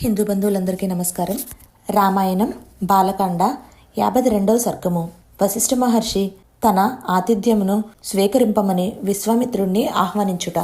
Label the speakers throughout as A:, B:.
A: హిందూ బంధువులందరికీ నమస్కారం. రామాయణం బాలకాండ యాభై రెండవ సర్గము. వశిష్ఠ మహర్షి తన ఆతిథ్యమును స్వీకరింపమని విశ్వామిత్రుణ్ణి ఆహ్వానించుట.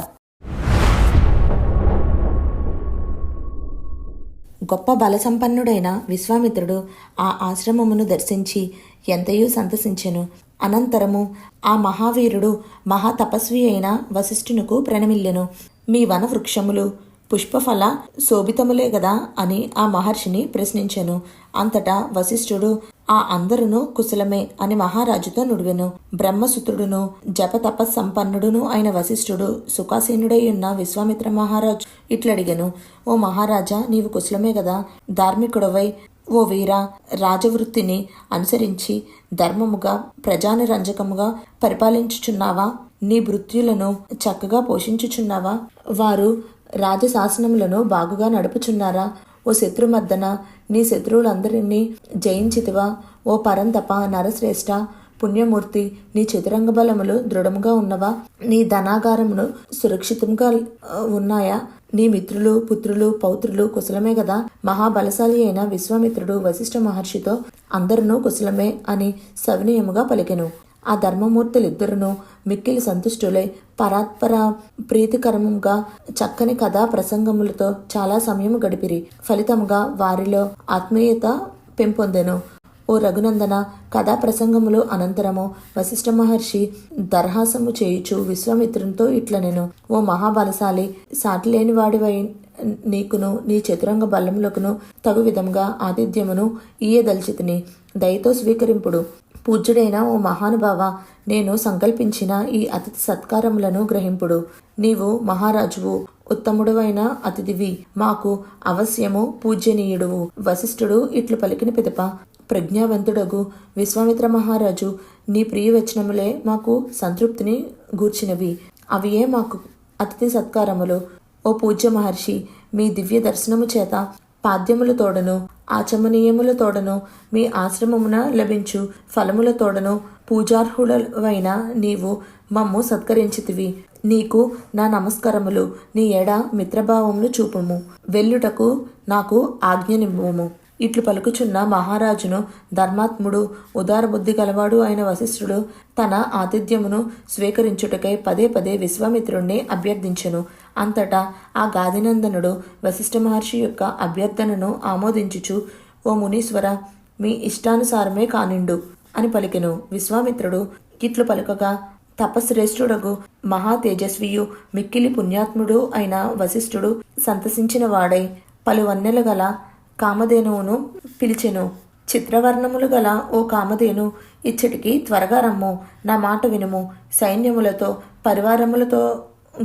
A: గొప్ప బలసంపన్నుడైన విశ్వామిత్రుడు ఆ ఆశ్రమమును దర్శించి ఎంతయూ సంతసించెను. అనంతరము ఆ మహావీరుడు మహాతపస్వి అయిన వశిష్ఠునకు ప్రణమిల్లెను. మీ వన వృక్షములు పుష్పఫల శోభితములే గదా అని ఆ మహర్షిని ప్రశ్నించెను. అంతటా వశిష్ఠుడు ఆ అందరును కుశలమే అని మహారాజుతో నుడివెను. బ్రహ్మసుతుడును జపతప సంపన్నుడును అయిన వశిష్ఠుడు సుఖాసీనుడై ఉన్న విశ్వామిత్ర మహారాజు ఇట్లడిగెను ఓ మహారాజా నీవు కుశలమే గదా. ధార్మికుడవై ఓ వీర రాజవృత్తిని అనుసరించి ధర్మముగా ప్రజానిరంజకముగా పరిపాలించుచున్నావా? నీ భృత్యులను చక్కగా పోషించుచున్నావా? వారు రాజశాసనములను బాగుగా నడుపుచున్నారా? ఓ శత్రుమర్దన నీ శత్రువులందరినీ జయించితివా? ఓ పరంతప నరశ్రేష్ఠ పుణ్యమూర్తి నీ చతురంగ బలములు దృఢముగా ఉన్నవా? నీ ధనాగారమును సురక్షితంగా ఉన్నాయా? నీ మిత్రులు పుత్రులు పౌత్రులు కుశలమే కదా మహాబలశాలి అయిన విశ్వామిత్రుడు వశిష్ఠ మహర్షితో అందరినూ కుశలమే అని సవినయముగా పలికెను. ఆ ధర్మమూర్తులిద్దరును మిక్కిలి సంతుష్టులై పరాత్పర ప్రీతికరముగా చక్కని కథా ప్రసంగములతో చాలా సమయం గడిపిరి. ఫలితముగా వారిలో ఆత్మీయత పెంపొందెను. ఓ రఘునందన కథా ప్రసంగములు అనంతరము వశిష్ఠ మహర్షి దర్హాసము చేయుచు విశ్వామిత్రునితో ఇట్ల నేను ఓ మహాబలశాలి సాటిలేని లేనివాడివై నీకును నీ చతురంగ బలములకును తగు విధంగా ఆతిథ్యమును ఈయదల్చితిని దయతో స్వీకరింపుడు. పూజ్యుడైన ఓ మహానుభావ నేను సంకల్పించిన ఈ అతిథి సత్కారములను గ్రహింపుడు. నీవు మహారాజువు ఉత్తముడవైన అతిథివి. మాకు అవశ్యము పూజ్యనీయుడువు. వశిష్ఠుడు ఇట్లు పలికిన పిదప ప్రజ్ఞావంతుడగు విశ్వామిత్ర మహారాజు నీ ప్రియవచనములే మాకు సంతృప్తిని గూర్చినవి. అవియే మాకు అతిథి సత్కారములు. ఓ పూజ్య మహర్షి మీ దివ్య దర్శనము చేత పాద్యముల తోడను ఆచమనీయముల తోడను మీ ఆశ్రమమున లభించు ఫలముల తోడను పూజార్హుడవైన నీవు మమ్ము సత్కరించితివి. నీకు నా నమస్కారములు నీ ఎడ మిత్రభావములు చూపుము. వెల్లుటకు నాకు ఆజ్ఞనివ్వము. ఇట్లు పలుకుచున్న మహారాజును ధర్మాత్ముడు ఉదారబుద్ధి గలవాడు అయిన వశిష్ఠుడు తన ఆతిథ్యమును స్వీకరించుటకై పదే పదే విశ్వామిత్రుణ్ణి అభ్యర్థించెను. అంతటా ఆ గాదినందనుడు వశిష్ఠ మహర్షి యొక్క అభ్యర్థనను ఆమోదించుచు ఓ మునీశ్వర మీ ఇష్టానుసారమే కానిండు అని పలికెను. విశ్వామిత్రుడు ఇట్లు పలుకగా తపశ్రేష్ఠుడగు మహా తేజస్వియు మిక్కిలి పుణ్యాత్ముడు అయిన వశిష్ఠుడు సంతసించిన వాడై పలువన్నెల గల కామధేనువును పిలిచెను. చిత్రవర్ణములు గల ఓ కామధేను ఇచ్చటికి త్వరగా రమ్ము. నా మాట వినుము. సైన్యములతో పరివారములతో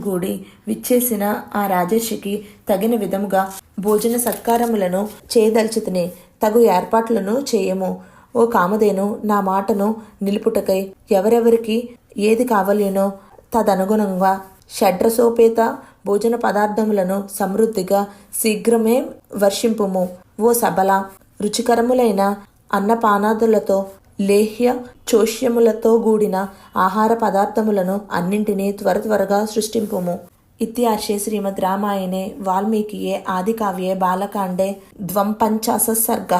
A: గూడి విచ్చేసిన ఆ రాజర్షికి తగిన విధముగా భోజన సత్కారములను చేయదల్చితిని. తగు ఏర్పాట్లను చేయము. ఓ కామధేను నా మాటను నిలుపుటకై ఎవరెవరికి ఏది కావలేనో తదనుగుణంగా షడ్రసోపేత భోజన పదార్థములను సమృద్ధిగా శీఘ్రమే వర్షింపుము. ఓ సబల రుచికరములైన అన్నపానాదులతో లేహ్య చోష్యములతో కూడిన ఆహార పదార్థములను అన్నింటినీ త్వర త్వరగా సృష్టింపుము. ఇత్యాశే శ్రీమద్ రామాయణే వాల్మీకియే ఆదికావ్యే బాలకాండే ద్వం పంచాశ సర్గ.